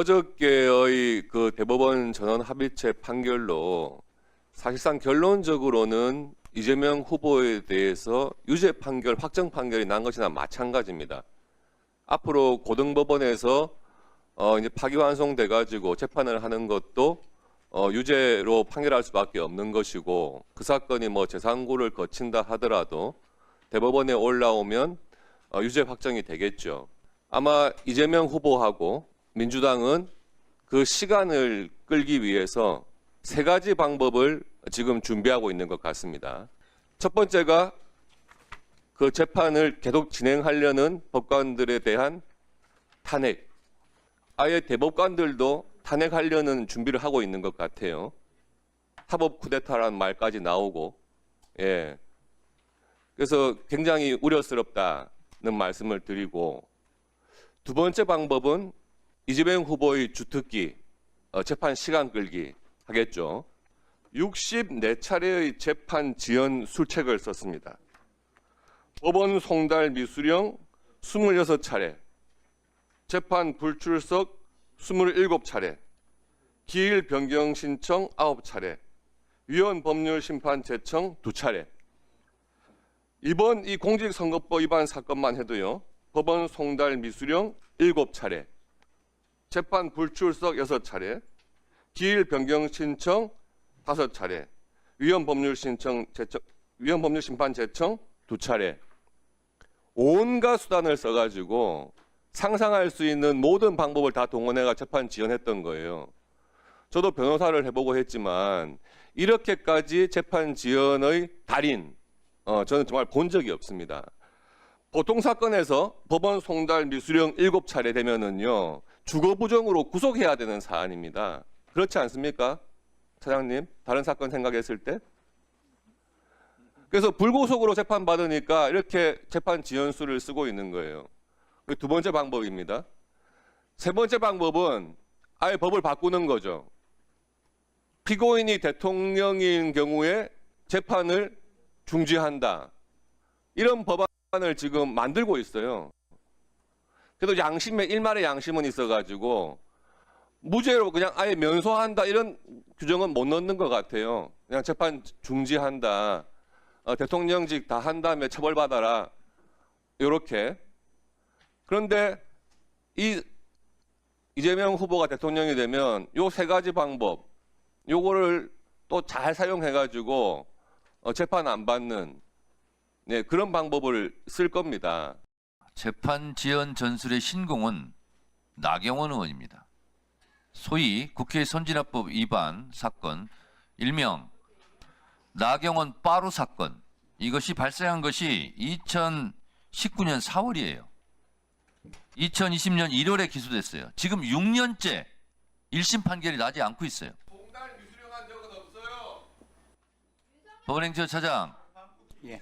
어저께의 그 대법원 전원 합의체 판결로 사실상 결론적으로는 이재명 후보에 대해서 유죄 판결, 확정 판결이 난 것이나 마찬가지입니다. 앞으로 고등법원에서 어 이제 파기환송돼 가지고 재판을 하는 것도 어 유죄로 판결할 수밖에 없는 것이고 그 사건이 뭐 재상고를 거친다 하더라도 대법원에 올라오면 어 유죄 확정이 되겠죠. 아마 이재명 후보하고 민주당은 그 시간을 끌기 위해서 세 가지 방법을 지금 준비하고 있는 것 같습니다. 첫 번째가 그 재판을 계속 진행하려는 법관들에 대한 탄핵. 아예 대법관들도 탄핵하려는 준비를 하고 있는 것 같아요. 합법 쿠데타라는 말까지 나오고, 예. 그래서 굉장히 우려스럽다는 말씀을 드리고, 두 번째 방법은 이재명 후보의 주특기, 어, 재판 시간 끌기 하겠죠. 64차례의 재판 지연 술책을 썼습니다. 법원 송달 미수령 26차례, 재판 불출석 27차례, 기일 변경 신청 9차례, 위헌 법률 심판 제청 2차례. 이번 이 공직선거법 위반 사건만 해도요. 법원 송달 미수령 7차례, 재판 불출석 6차례, 기일 변경 신청 5차례, 위헌 법률 신청 제청 위헌 법률 심판 제청 2차례. 온갖 수단을 써 가지고 상상할 수 있는 모든 방법을 다 동원해가 재판 지연했던 거예요. 저도 변호사를 해보고 했지만 이렇게까지 재판 지연의 달인, 어, 저는 정말 본 적이 없습니다. 보통 사건에서 법원 송달 미수령 7차례 되면은요, 주거 부정으로 구속해야 되는 사안입니다. 그렇지 않습니까? 차장님, 다른 사건 생각했을 때? 그래서 불구속으로 재판 받으니까 이렇게 재판 지연수를 쓰고 있는 거예요. 그두 번째 방법입니다. 세 번째 방법은 아예 법을 바꾸는 거죠. 피고인이 대통령인 경우에 재판을 중지한다. 이런 법안을 지금 만들고 있어요. 그래도 양심에 일말의 양심은 있어가지고 무죄로 그냥 아예 면소한다 이런 규정은 못 넣는 것 같아요. 그냥 재판 중지한다. 어, 대통령직 다 한 다음에 처벌받아라. 이렇게. 그런데 이 이재명 후보가 대통령이 되면 요 세 가지 방법, 요거를 또 잘 사용해 가지고 어, 재판 안 받는 네, 그런 방법을 쓸 겁니다. 재판 지연 전술의 신공은 나경원 의원입니다. 소위 국회 선진화법 위반 사건 일명 나경원 빠루 사건 이것이 발생한 것이 2019년 4월이에요. 2020년 1월에 기소됐어요. 지금 6년째 1심 판결이 나지 않고 있어요. 법원행정 차장 예.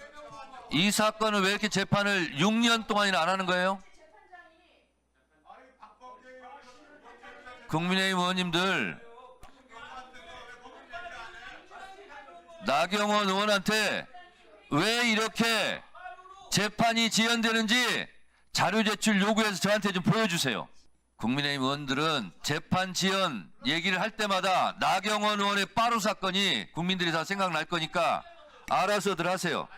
이 사건은 왜 이렇게 재판을 6년 동안이나 안 하는 거예요? 국민의힘 의원님들 나경원 의원한테 왜 이렇게 재판이 지연되는지 자료 제출 요구해서 저한테 좀 보여주세요. 국민의힘 의원들은 재판 지연 얘기를 할 때마다 나경원 의원의 빠루 사건이 국민들이 다 생각날 거니까 알아서들 하세요.